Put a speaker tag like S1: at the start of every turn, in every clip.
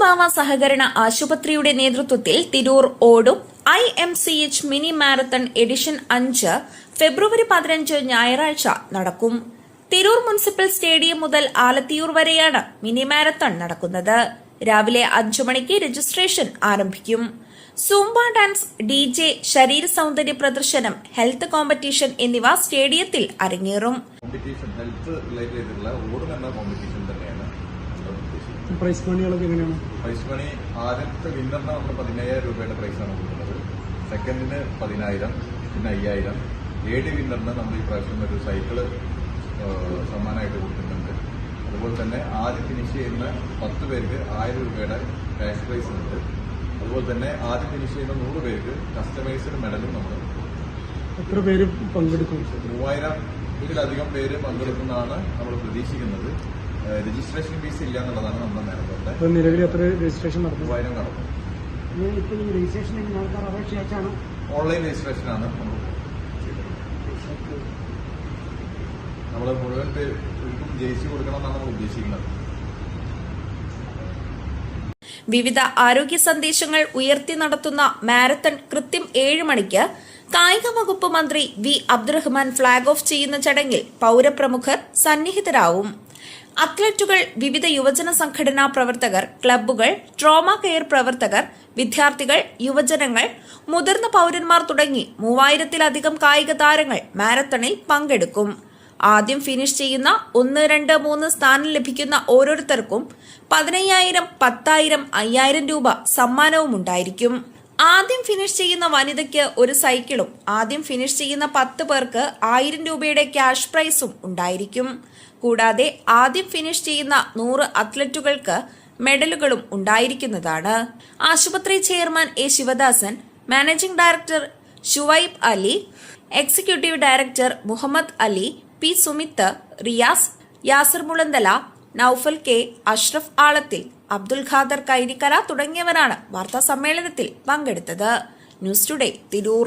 S1: മാർത്തോമാവ സഹകരണ ആശുപത്രിയുടെ നേതൃത്വത്തിൽ തിരൂർ ഓടും I M C H mini marathon edition അഞ്ച് ഫെബ്രുവരി പതിനഞ്ച് ഞായറാഴ്ച നടക്കും. തിരൂർ മുനിസിപ്പൽ സ്റ്റേഡിയം മുതൽ ആലത്തിയൂർ വരെയാണ് മിനി മാരത്തൺ നടക്കുന്നത്. രാവിലെ അഞ്ചു മണിക്ക് രജിസ്ട്രേഷൻ ആരംഭിക്കും. സൂംബ ഡാൻസ് ഡി ജെ ശരീര സൗന്ദര്യ പ്രദർശനം ഹെൽത്ത് കോമ്പറ്റീഷൻ എന്നിവ സ്റ്റേഡിയത്തിൽ അരങ്ങേറും.
S2: പ്രൈസ് മണികളൊക്കെ എങ്ങനെയാണ്?
S3: പ്രൈസ് മണി ആദ്യത്തെ വിന്നറിന് നമ്മൾ പതിനയ്യായിരം രൂപയുടെ പ്രൈസാണ് കൊടുക്കുന്നത്. സെക്കൻഡിന് പതിനായിരം പിന്നെ അയ്യായിരം. ഏഴ് വിന്നറിന് നമ്മൾ ഈ പ്രാവശ്യം ഒരു സൈക്കിൾ സമ്മാനമായിട്ട് കൊടുക്കുന്നുണ്ട്. അതുപോലെ തന്നെ ആദ്യം ഫിനിഷ് ചെയ്യുന്ന പത്ത് പേർക്ക് ആയിരം രൂപയുടെ ക്യാഷ് പ്രൈസ് ഉണ്ട്. അതുപോലെ തന്നെ ആദ്യം ഫിനിഷ് ചെയ്യുന്ന നൂറ് പേർക്ക് കസ്റ്റമൈസ്ഡ് മെഡലും നമ്മൾ
S2: എത്ര പേര് പങ്കെടുക്കും?
S3: മൂവായിരം ഇതിലധികം പേര് പങ്കെടുക്കുന്നതാണ് നമ്മൾ പ്രതീക്ഷിക്കുന്നത്. രജിസ്ട്രേഷൻ ഫീസ് ഇല്ല എന്നുള്ളതാണ് നമ്മുടെ നേരത്തെ
S2: ഇപ്പൊ നിലവിൽ എത്ര രജിസ്ട്രേഷൻ നടന്നു?
S3: മൂവായിരം
S4: ഇപ്പൊ ഈ രജിസ്ട്രേഷൻ ആണ് നമ്മൾ അപേക്ഷ അയച്ചാണ്
S3: ഓൺലൈൻ രജിസ്ട്രേഷനാണ് നമ്മൾ മുഴുവൻ പേർക്കും ജയിച്ചു കൊടുക്കണം എന്നാണ് നമ്മൾ ഉദ്ദേശിക്കുന്നത്.
S1: വിവിധ ആരോഗ്യ സന്ദേശങ്ങൾ ഉയർത്തി നടത്തുന്ന മാരത്തൺ കൃത്യം ഏഴ് മണിക്ക് കായിക വകുപ്പ് മന്ത്രി വി അബ്ദുറഹ്മാൻ ഫ്ളാഗ് ഓഫ് ചെയ്യുന്ന ചടങ്ങിൽ പൌരപ്രമുഖർ സന്നിഹിതരാവും. അത്ലറ്റുകൾ വിവിധ യുവജന സംഘടനാ പ്രവർത്തകർ ക്ലബ്ബുകൾ ട്രോമ കെയർ പ്രവർത്തകർ വിദ്യാർത്ഥികൾ യുവജനങ്ങൾ മുതിർന്ന പൌരന്മാർ തുടങ്ങി മൂവായിരത്തിലധികം കായിക താരങ്ങൾ മാരത്തണിൽ പങ്കെടുക്കും. ആദ്യം ഫിനിഷ് ചെയ്യുന്ന ഒന്ന് രണ്ട് മൂന്ന് സ്ഥാനം ലഭിക്കുന്ന ഓരോരുത്തർക്കും പതിനയ്യായിരം പത്തായിരം അയ്യായിരം രൂപ സമ്മാനവും ഉണ്ടായിരിക്കും ആദ്യം ഫിനിഷ് ചെയ്യുന്ന വനിതയ്ക്ക് ഒരു സൈക്കിളും ആദ്യം ഫിനിഷ് ചെയ്യുന്ന പത്ത് പേർക്ക് ആയിരം രൂപയുടെ ക്യാഷ് പ്രൈസും ഉണ്ടായിരിക്കും. കൂടാതെ ആദ്യം ഫിനിഷ് ചെയ്യുന്ന നൂറ് അത്ലറ്റുകൾക്ക് മെഡലുകളും ഉണ്ടായിരിക്കുന്നതാണ്. ആശുപത്രി chairman A Sivadasan managing director Shuaib Ali executive director Muhammad Ali P Sumith Riyas Yasar Mulanthala Noufal K Ashraf Alathil Abdul Khader Kainikkara തുടങ്ങിയവരാണ് വാർത്താ സമ്മേളനത്തിൽ പങ്കെടുത്തത്. News Today Tirur.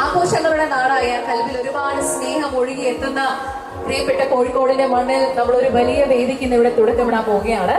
S5: ആഘോഷങ്ങളുടെ നാടായ കൽവിൽ ഒരുപാട് സ്നേഹം ഒഴുകി എത്തുന്ന പ്രിയപ്പെട്ട കോഴിക്കോടിന്റെ മണ്ണിൽ നമ്മൾ ഒരു വലിയ വേദിക്ക് ഇന്ന് ഇവിടെ തുടക്കമിടാൻ പോവുകയാണ്.